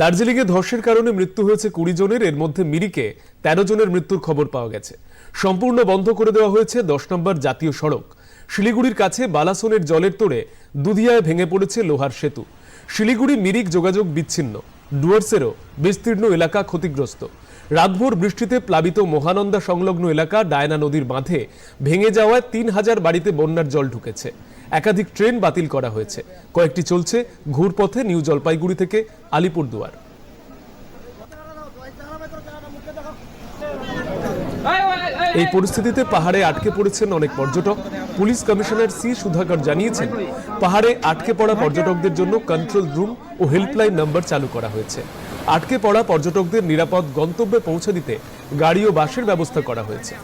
দার্জিলিংয়ে ধসের কারণে মৃত্যু হয়েছে কুড়ি জনের, এর মধ্যে মিরিকে তেরো জনের মৃত্যুর খবর পাওয়া গেছে। সম্পূর্ণ বন্ধ করে দেওয়া হয়েছে দশ নম্বর জাতীয় সড়ক। শিলিগুড়ির কাছে বালাসনের জলের তোড়ে দুধিয়ায় ভেঙে পড়েছে লোহার সেতু। শিলিগুড়ি মিরিক যোগাযোগ বিচ্ছিন্ন। ডুয়ার্সেরও বিস্তীর্ণ এলাকা ক্ষতিগ্রস্ত। রাতভর বৃষ্টিতে প্লাবিত মহানন্দা সংলগ্ন এলাকা ডায়না নদীর বাঁধে ভেঙে যাওয়ায় তিন হাজার বাড়িতে বন্যার জল ঢুকেছে। একাধিক ট্রেন বাতিল করা হয়েছে। কয়েকটি চলছে ঘুরপথে নিউ জলপাইগুড়ি থেকে আলিপুরদুয়ার। এই পরিস্থিতিতে পাহাড়ে আটকে পড়েছেন অনেক পর্যটক। পুলিশ কমিশনার সি সুধাকর জানিয়েছেন, পাহাড়ে আটকে পড়া পর্যটকদের জন্য কন্ট্রোল রুম ও হেল্পলাইন নম্বর চালু করা হয়েছে। আটকে পড়া পর্যটকদের নিরাপদ গন্তব্যে পৌঁছে দিতে গাড়ি ও বাসের ব্যবস্থা করা হয়েছে।